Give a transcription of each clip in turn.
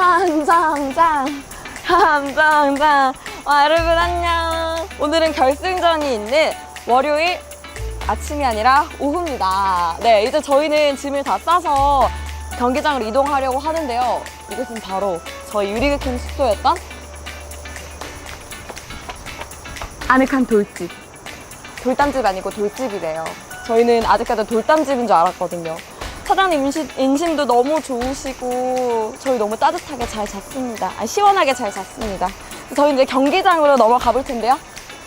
함장장 함장장. 와 여러분 안녕. 오늘은 결승전이 있는 월요일 아침이 아니라 오후입니다. 네 이제 저희는 짐을 다 싸서 경기장으로 이동하려고 하는데요. 이것은 바로 저희 유리극행 숙소였던 아늑한 돌집. 돌담집 아니고 돌집이래요. 저희는 아직까지 돌담집인 줄 알았거든요 사장님 인심, 인심 도 너무 좋으시고 저희 너무 따뜻하게 잘 잤습니다. 아, 시원하게 잘 잤습니다. 저희 이제 경기장으로 넘어가 볼 텐데요.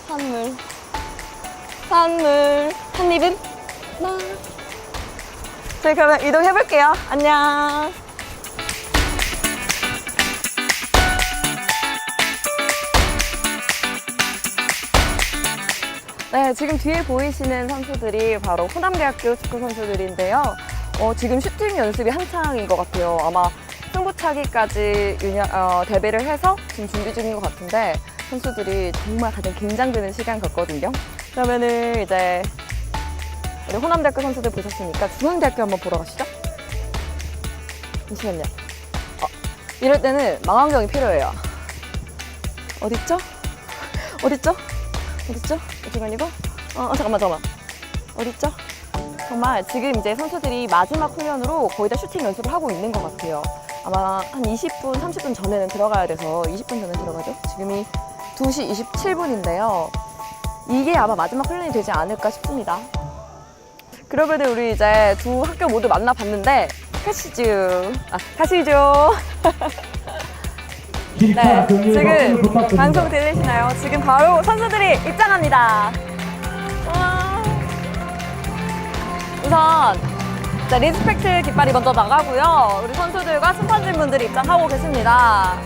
산물, 산물, 한 입은 나. 저희 그러면 이동해 볼게요. 안녕. 네, 지금 뒤에 보이시는 선수들이 바로 호남대학교 축구 선수들인데요. 어, 지금 슈팅 연습이 한창인 것 같아요. 아마 승부차기까지 유냐, 어, 대비를 해서 지금 준비 중인 것 같은데 선수들이 정말 가장 긴장되는 시간 같거든요. 그러면은 이제 우리 호남대학교 선수들 보셨으니까 중앙대학교 한번 보러 가시죠. 잠시만요. 어, 이럴 때는 망원경이 필요해요. 어딨죠? 어딨죠? 어딨죠? 이쪽 아니고? 어, 어, 잠깐만, 잠깐만. 어딨죠? 정말 지금 이제 선수들이 마지막 훈련으로 거의 다 슈팅 연습을 하고 있는 것 같아요. 아마 한 20분, 30분 전에는 들어가야 돼서 20분 전에 들어가죠. 지금이 2시 27분인데요. 이게 아마 마지막 훈련이 되지 않을까 싶습니다. 그러면 우리 이제 두 학교 모두 만나봤는데 가시죠. 아, 가시죠. 네, 지금 방송 들리시나요? 지금 바로 선수들이 입장합니다. 우선 자, 리스펙트 깃발이 먼저 나가고요. 우리 선수들과 심판진 분들이 입장하고 계십니다.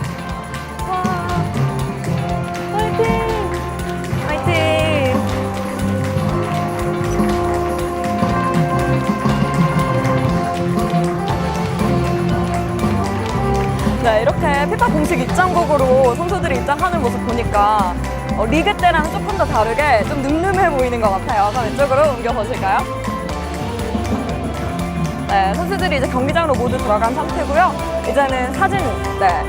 와. 화이팅! 화이팅! 네, 이렇게 피파 공식 입장곡으로 선수들이 입장하는 모습 보니까 어, 리그 때랑 조금 더 다르게 좀 늠름해 보이는 것 같아요. 그럼 이쪽으로 옮겨 보실까요? 네, 선수들이 이제 경기장으로 모두 들어간 상태고요. 이제는 사진, 네,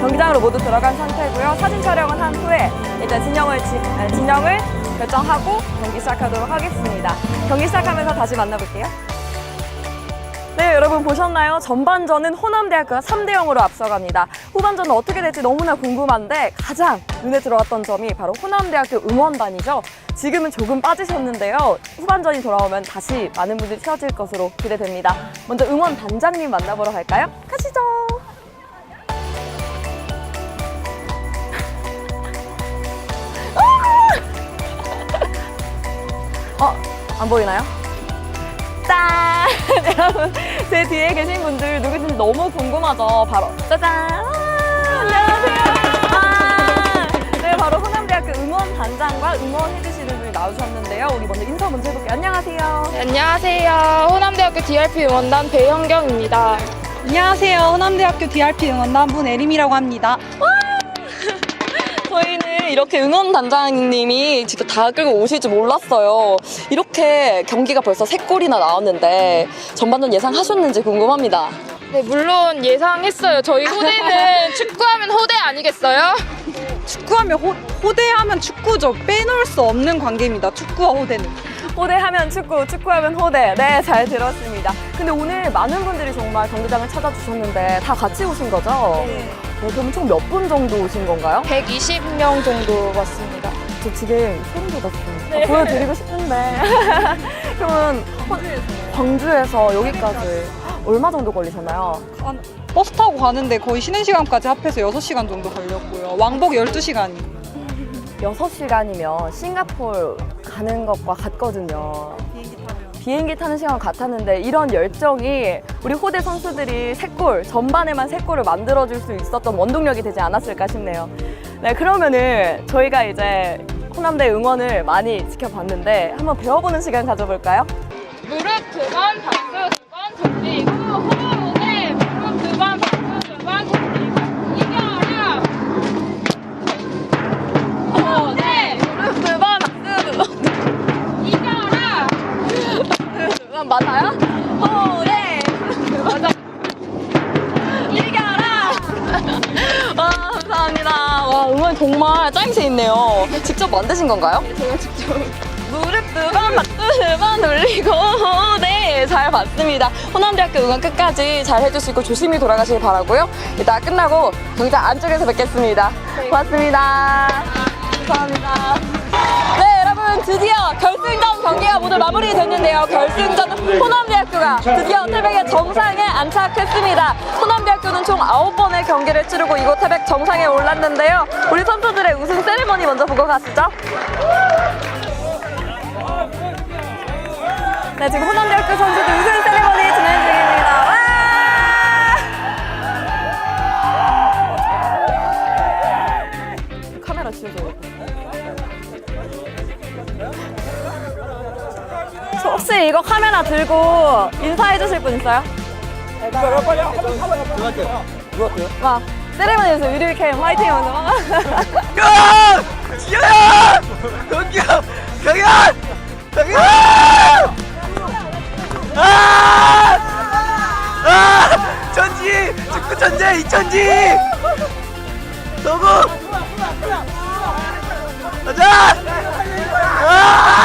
경기장으로 모두 들어간 상태고요. 사진 촬영은 한 후에 이제 진영을 지, 네, 진영을 결정하고 경기 시작하도록 하겠습니다. 경기 시작하면서 다시 만나볼게요. 네, 여러분 보셨나요? 전반전은 호남대학교가 3대 0으로 앞서갑니다. 후반전은 어떻게 될지 너무나 궁금한데 가장 눈에 들어왔던 점이 바로 호남대학교 응원단이죠. 지금은 조금 빠지셨는데요. 후반전이 돌아오면 다시 많은 분들이 채워질 것으로 기대됩니다. 먼저 응원 단장님 만나보러 갈까요? 가시죠. 어, 안 보이나요? 짠! 여러분, 제 뒤에 계신 분들 누구신지 너무 궁금하죠? 바로 짜잔! 아, 안녕하세요! 아, 네, 바로 호남대학교 응원단장과 응원해주시는 분이 나오셨는데요. 우리 먼저 인사 먼저 해볼게요. 안녕하세요. 네, 안녕하세요. 호남대학교 DRP 응원단 배현경입니다. 안녕하세요. 호남대학교 DRP 응원단 문예림이라고 합니다. 저희는 이렇게 응원단장님이 직접 다 끌고 오실 줄 몰랐어요. 이렇게 경기가 벌써 세 골이나 나왔는데 전반전 예상하셨는지 궁금합니다. 네, 물론 예상했어요. 저희 호대는 축구하면 호대 아니겠어요? 축구하면 호, 호대하면 축구죠. 빼놓을 수 없는 관계입니다. 축구와 호대는. 호대하면 축구, 축구하면 호대. 네, 잘 들었습니다. 근데 오늘 많은 분들이 정말 경기장을 찾아주셨는데 다 같이 오신 거죠? 네. 그럼 총 몇 분 정도 오신 건가요? 120명 정도 왔습니다. 저 지금 소름 돋았어요. 아, 보여드리고 싶은데. 그러면 광주에서 여기까지 얼마 정도 걸리셨나요? 한- 버스 타고 가는데 거의 쉬는 시간까지 합해서 6시간 정도 걸렸고요. 왕복 12시간이. 6시간이면 싱가포르 가는 것과 같거든요. 비행기 타는 시간 같았는데 이런 열정이 우리 호대 선수들이 세 골, 전반에만 세 골을 만들어줄 수 있었던 원동력이 되지 않았을까 싶네요. 네, 그러면은 저희가 이제 호남대 응원을 많이 지켜봤는데 한번 배워보는 시간 가져볼까요? 무릎 두 번, 박수 정말 짜임새 있네요. 직접 만드신 건가요? 제가 직접. 무릎 두 번, 박수 두번 돌리고, 네, 잘 봤습니다. 호남대학교 응원 끝까지 잘 해주시고 조심히 돌아가시길 바라고요. 이따 끝나고 경기장 안쪽에서 뵙겠습니다. 고맙습니다. 감사합니다. 네, 여러분 드디어 결승전 경기가 모두 마무리됐는데요. 결승전 호남대학교가 드디어 태백의 정상에 안착했습니다. 호남대학교는 총 9번의 경기를 치르고 이곳 태백 정상에 올랐는데요. 우리 선수들의 우승 세레머니 먼저 보고 가시죠. 네, 지금 호남대학교 선수들 우승 세레머니 이거 카메라 들고 인사해 주실 분 있어요? 와, 세레머니에서 유리 캠 화이팅 먼저 막. 야! 지현아! 경기야! 경현! 경현! 아! 아! 천지! 축구 천재 이천지! 서구! 가자! 박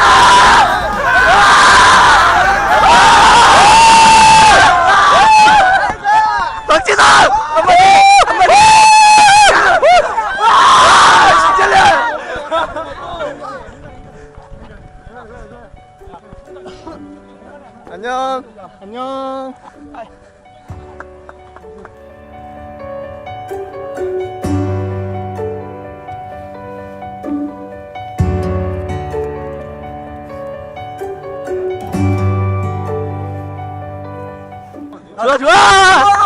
안녕. 안녕. 좋아 좋아.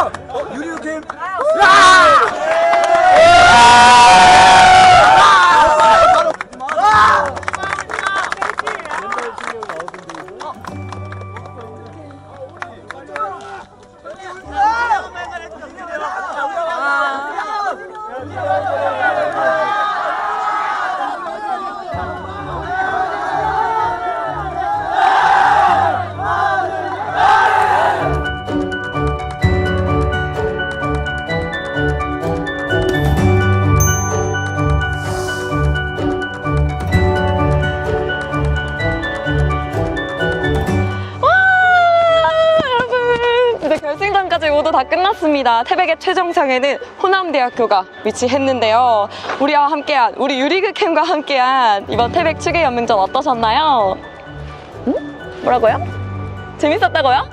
다 끝났습니다. 태백의 최정상에는 호남대학교가 위치했는데요. 우리와 함께한 우리 유리그 캠과 함께한 이번 태백 축의 연맹전 어떠셨나요? 응? 뭐라고요? 재밌었다고요?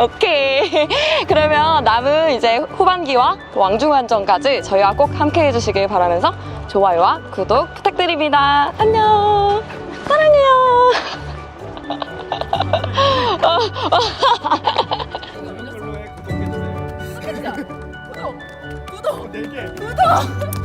오케이. 그러면 남은 이제 후반기와 왕중왕전까지 저희와 꼭 함께 해주시길 바라면서 좋아요와 구독 부탁드립니다. 안녕. 사랑해요. 구